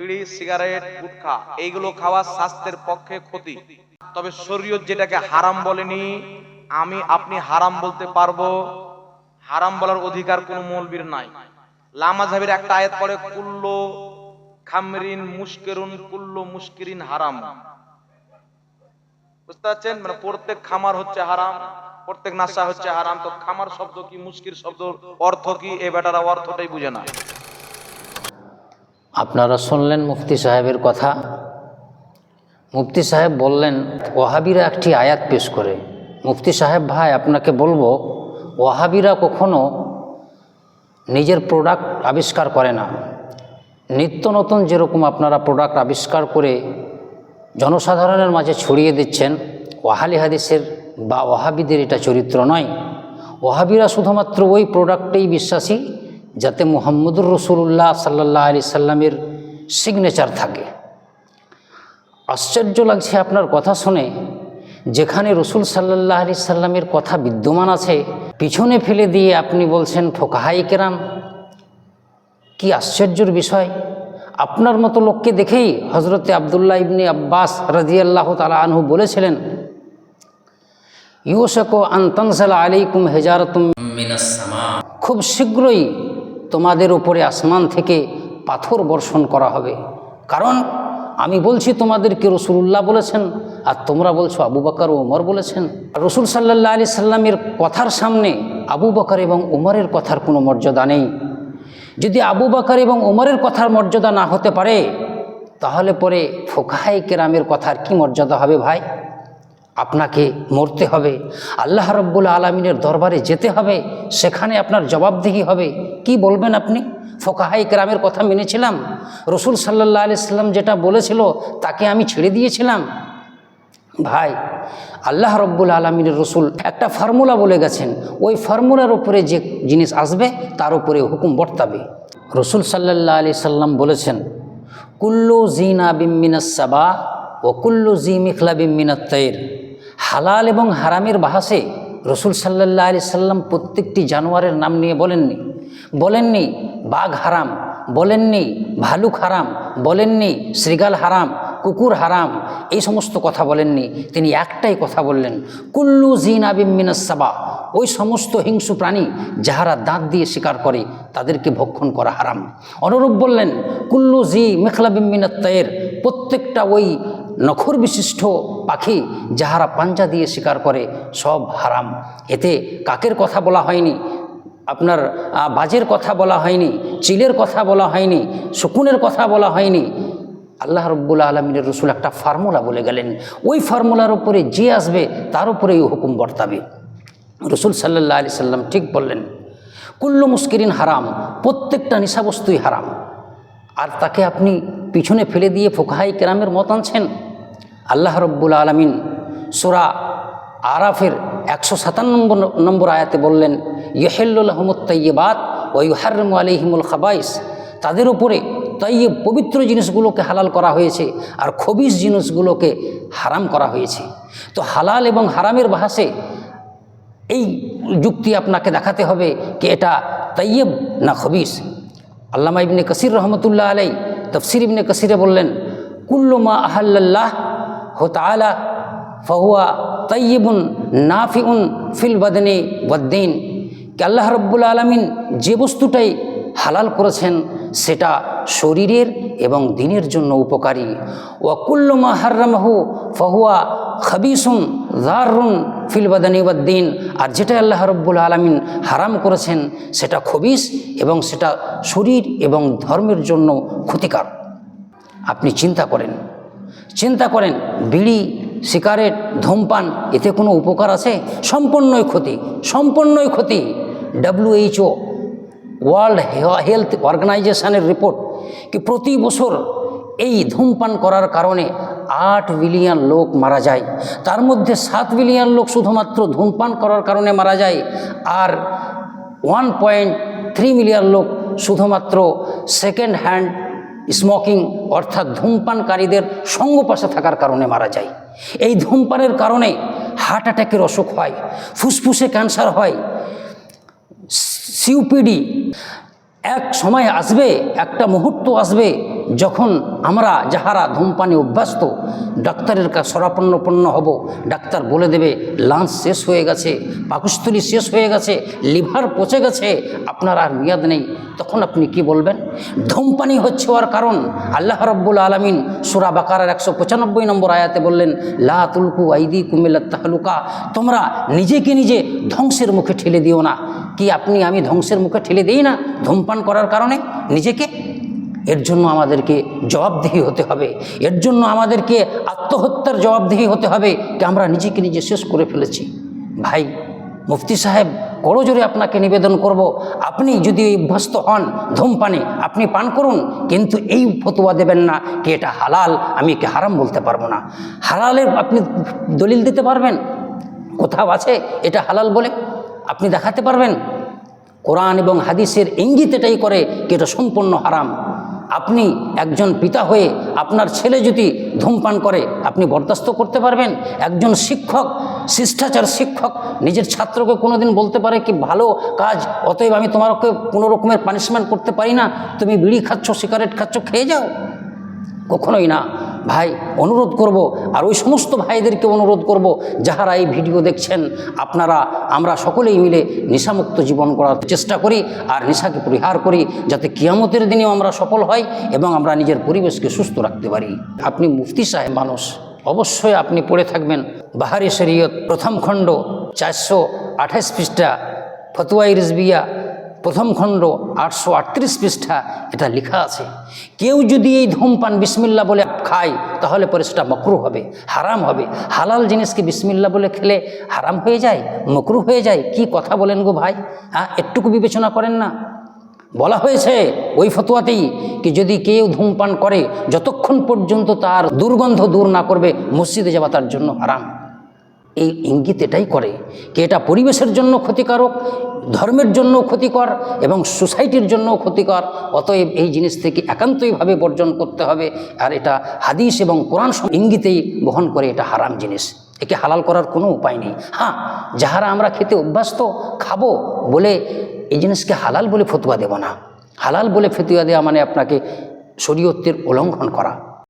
বিড়ি, সিগারেট, গুটখা, এইগুলো খাওয়া স্বাস্থ্যের পক্ষে ক্ষতি। তবে শরীয়ত যেটাকে হারাম বলেনি, আমি, আপনি হারাম বলতে পারব। হারাম বলার অধিকার কোনো মৌলবীর নাই। লামাঝাবির একটা আয়াত পড়ে, কুল্লো খামরিন মুশকিরুন, কুল্লো মুশকিরিন হারাম। বুঝতে পারছেন? মানে প্রত্যেক খামার হচ্ছে হারাম, প্রত্যেক নাশা হচ্ছে হারাম। তো খামার শব্দ কি, মুশকির শব্দ, অর্থ কি? এ বেটারা অর্থটাই বুঝে না। আপনারা শুনলেন মুফতি সাহেবের কথা? মুফতি সাহেব বললেন ওহাবিরা একটি আয়াত পেশ করে। মুফতি সাহেব, ভাই, আপনাকে বলব ওহাবিরা কখনো নিজের প্রোডাক্ট আবিষ্কার করে না। নিত্য নতুন যেরকম আপনারা প্রোডাক্ট আবিষ্কার করে জনসাধারণের মাঝে ছড়িয়ে দিচ্ছেন, ওয়াহালি হাদিসের বা ওহাবিদের এটা চরিত্র নয়। ওহাবিরা শুধুমাত্র ওই প্রোডাক্টেই বিশ্বাসী যাতে মোহাম্মদুর রসুল্লাহ সাল্লাহ আলি সাল্লামের সিগনেচার থাকে। আশ্চর্য লাগছে আপনার কথা শুনে, যেখানে রসুল সাল্লাহ আলি সাল্লামের কথা বিদ্যমান আছে, পিছনে ফেলে দিয়ে আপনি বলছেন, ফোকাহাই কেরাম? কি আশ্চর্যর বিষয়। আপনার মতো লোককে দেখেই হজরতে আবদুল্লাহ ইবনি আব্বাস রাজিয়াল্লাহ তালা আনহু বলেছিলেন, ইউসকো আন্তনসাল আলাইকুম হেজারতুম খুব শীঘ্রই তোমাদের উপরে আসমান থেকে পাথর বর্ষণ করা হবে। কারণ আমি বলছি তোমাদেরকে রসুল্লাহ বলেছেন, আর তোমরা বলছো আবু বকর ও উমর বলেছেন। রসুল সাল্লাহ আলি সাল্লামের কথার সামনে আবু বকর এবং উমরের কথার কোনো মর্যাদা নেই। যদি আবু বকর এবং উমরের কথার মর্যাদা না হতে পারে, তাহলে পরে ফোকাহাই কেরামের কথার কি মর্যাদা হবে ভাই? আপনাকে মরতে হবে। আল্লাহ রব্বুল আলমিনের দরবারে যেতে হবে, সেখানে আপনার জবাবদিহি হবে। কি বলবেন আপনি? ফোকাহাই গ্রামের কথা মেনেছিলাম। রসুল সাল্লাহ আলি সাল্লাম যেটা বলেছিল, তাকে আমি ছেড়ে দিয়েছিলাম। ভাই, আল্লাহ রব্বুল আলমিনের রসুল একটা ফর্মুলা বলে গেছেন। ওই ফর্মুলার উপরে যে জিনিস আসবে, তার উপরে হুকুম বর্তাবে। রসুল সাল্লাহ আলি সাল্লাম বলেছেন, কুল্লু জিনা বিমিনাস সাবা ও কুল্লু জি মিখলা বিমিনাত তৈর হালাল এবং হারামের বাহাসে রসুল সাল্লাহ আলি সাল্লাম প্রত্যেকটি জানোয়ারের নাম নিয়ে বলেননি। বলেননি, বাঘ হারাম। বলেননি, ভালুক হারাম। বলেননি শ্রীগাল হারাম, কুকুর হারাম। এই সমস্ত কথা বলেননি। তিনি একটাই কথা বললেন, কুল্লু জিন আবিমিনাসাবা ওই সমস্ত হিংসু প্রাণী যাহারা দাঁত দিয়ে শিকার করে, তাদেরকে ভক্ষণ করা হারাম। অনুরূপ বললেন, কুল্লু জি মেখলা বিমিনাত্তায়ের প্রত্যেকটা ওই নখর বিশিষ্ট পাখি যাহারা পাঞ্জা দিয়ে শিকার করে, সব হারাম। এতে কাকের কথা বলা হয়নি? আপনার বাজের কথা বলা হয়নি? চিলের কথা বলা হয়নি? শকুনের কথা বলা হয়নি? আল্লাহ রব্বুল আলমিনের রসুল একটা ফর্মুলা বলে গেলেন। ওই ফর্মুলার উপরে যে আসবে, তার উপরে উপরেই হুকুম বর্তাবে। রসুল সাল্লাহ আলি সাল্লাম ঠিক বললেন, কুল্লু মুস্কিরিন হারাম, প্রত্যেকটা নিশাবস্তুই হারাম। আর তাকে আপনি পিছনে ফেলে দিয়ে ফোকাহাই কেরামের মত আনছেন? আল্লাহ রব্বুল আলমিন সোরা আরাফের একশো সাতান্ন নম্বর আয়াতে বললেন ইহেল্লুল আহমদ তৈবাত ও ইহারম আলিহিমুল খাবাইস। তাদের উপরে তৈয়ে পবিত্র জিনিসগুলোকে হালাল করা হয়েছে আর খবিস জিনিসগুলোকে হারাম করা হয়েছে। তো হালাল এবং হারামের ভাষে এই যুক্তি আপনাকে দেখাতে হবে কি এটা তৈয়ব না খবিস। আল্লামা ইবনে কসির রহমতুল্লাহ আলাই তফসির ইবনে কসিরে বললেন, কুল্লু মা আহাল্লাহ হো তালা ফহুয়া তৈয়বুন নাফিউন ফিল বদনে বদ্দিন কি আল্লাহ রব্বুল আলমিন যে বস্তুটাই হালাল করেছেন, সেটা শরীরের এবং দিনের জন্য উপকারী। ওয়াকুল্লমা হার্রামাহু, ফহুয়া খাবিসুন জারুন ফিল বাদানিবাদ্দিন আর যেটা আল্লাহ রব্বুল আলমিন হারাম করেছেন, সেটা খবিস এবং সেটা শরীর এবং ধর্মের জন্য ক্ষতিকার। আপনি চিন্তা করেন চিন্তা করেন, বিড়ি, সিগারেট, ধূমপান, এতে কোনো উপকার আছে? সম্পূর্ণই ক্ষতি সম্পূর্ণই ক্ষতি। ডাব্লিউএইচও ওয়ার্ল্ড হেলথ অর্গানাইজেশনের রিপোর্ট কি প্রতি বছর এই ধূমপান করার কারণে আট বিলিয়ন লোক মারা যায়। তার মধ্যে সাত বিলিয়ন লোক শুধুমাত্র ধূমপান করার কারণে মারা যায় আর ওয়ান পয়েন্ট থ্রি মিলিয়ন লোক শুধুমাত্র সেকেন্ড হ্যান্ড স্মোকিং, অর্থাৎ ধূমপানকারীদের সঙ্গ পাশে থাকার কারণে মারা যায়। এই ধূমপানের কারণে হার্ট অ্যাটাকের অসুখ হয়, ফুসফুসে ক্যান্সার হয় সিউপিডি। এক সময় আসবে, একটা মুহূর্ত আসবে যখন আমরা যাহারা ধূমপানে অভ্যস্ত, ডাক্তারের কাছে শরাপন্নপন্ন হব, ডাক্তার বলে দেবে, লাঞ্চ শেষ হয়ে গেছে, পাকস্থলী শেষ হয়ে গেছে, লিভার পচে গেছে, আপনার আর মেয়াদ নেই। তখন আপনি কি বলবেন? ধূমপানি হচ্ছে হওয়ার কারণ। আল্লাহ রব্বুল আলমিন সুরা বাকারার একশো পঁচানব্বই নম্বর আয়াতে বললেন, লা তুলকু আইদি কুমিল্লা তাহলুকা। তোমরা নিজেকে নিজে ধ্বংসের মুখে ঠেলে দিও না। কি আপনি আমি ধ্বংসের মুখে ঠেলে দিই না ধূমপান করার কারণে নিজেকে? এর জন্য আমাদেরকে জবাবদিহি হতে হবে। এর জন্য আমাদেরকে আত্মহত্যার জবাবদিহি হতে হবে, কি আমরা নিজেকে নিজে শেষ করে ফেলেছি। ভাই, মুফতি সাহেব, করজোরে আপনাকে নিবেদন করব। আপনি যদি অভ্যস্ত হন ধূমপানে, আপনি পান করুন, কিন্তু এই ফতোয়া দেবেন না কি এটা হালাল, আমি একে হারাম বলতে পারব না। হালালের আপনি দলিল দিতে পারবেন? কোথাও আছে এটা হালাল বলে? আপনি দেখাতে পারবেন? কোরআন এবং হাদিসের ইঙ্গিত এটাই করে কি এটা সম্পূর্ণ হারাম। আপনি একজন পিতা হয়ে আপনার ছেলে যদি ধূমপান করে, আপনি বরদাস্ত করতে পারবেন? একজন শিক্ষক, শিষ্টাচার শিক্ষক নিজের ছাত্রকে কোনো দিন বলতে পারে কি, ভালো কাজ, অতএব আমি তোমাকে কোনো রকমের পানিশমেন্ট করতে পারি না। তুমি বিড়ি খাচ্ছ সিগারেট খাচ্ছ, খেয়ে যাও? কখনোই না। ভাই অনুরোধ করব আর ওই সমস্ত ভাইদেরকে অনুরোধ করব, যাহারা এই ভিডিও দেখছেন, আপনারা, আমরা সকলেই মিলে নেশামুক্ত জীবন করার চেষ্টা করি আর নেশাকে পরিহার করি, যাতে কিয়ামতের দিনেও আমরা সফল হই এবং আমরা নিজের পরিবেশকে সুস্থ রাখতে পারি। আপনি মুফতি সাহেব মানুষ, অবশ্যই আপনি পড়ে থাকবেন। বাহারি শরীয়ত প্রথম খণ্ড চারশো আঠাশ পৃষ্ঠা, ফতুয়াই রিজবিয়া প্রথম খণ্ড আটশো আটত্রিশ পৃষ্ঠা এটা লেখা আছে। কেউ যদি এই ধূমপান বিসমিল্লা বলে খায়, তাহলে পরে সেটা মকরু হবে, হারাম হবে। হালাল জিনিসকে বিসমিল্লা বলে খেলে হারাম হয়ে যায়, মকরু হয়ে যায়, কি কথা বলেন গো ভাই? হ্যাঁ একটুকু বিবেচনা করেন না। বলা হয়েছে ওই ফতোয়াতেই কি যদি কেউ ধূমপান করে, যতক্ষণ পর্যন্ত তার দুর্গন্ধ দূর না করবে, মসজিদে যাওয়া তার জন্য হারাম। এই ইঙ্গিত এটাই করে কি এটা পরিবেশের জন্য ক্ষতিকারক? ধর্মের জন্য ক্ষতিকর এবং সোসাইটির জন্য ক্ষতিকর, অতএব এই জিনিস থেকে একান্তইভাবে বর্জন করতে হবে। আর এটা হাদিস এবং কোরআন ইঙ্গিতেই বহন করে এটা হারাম জিনিস। একে হালাল করার কোনো উপায় নেই। হ্যাঁ যাহারা আমরা খেতে অভ্যস্ত, খাব বলে এই জিনিসকে হালাল বলে ফতুয়া দেব না। হালাল বলে ফতুয়া দেওয়া মানে আপনাকে শরীয়তের উল্লঙ্ঘন করা।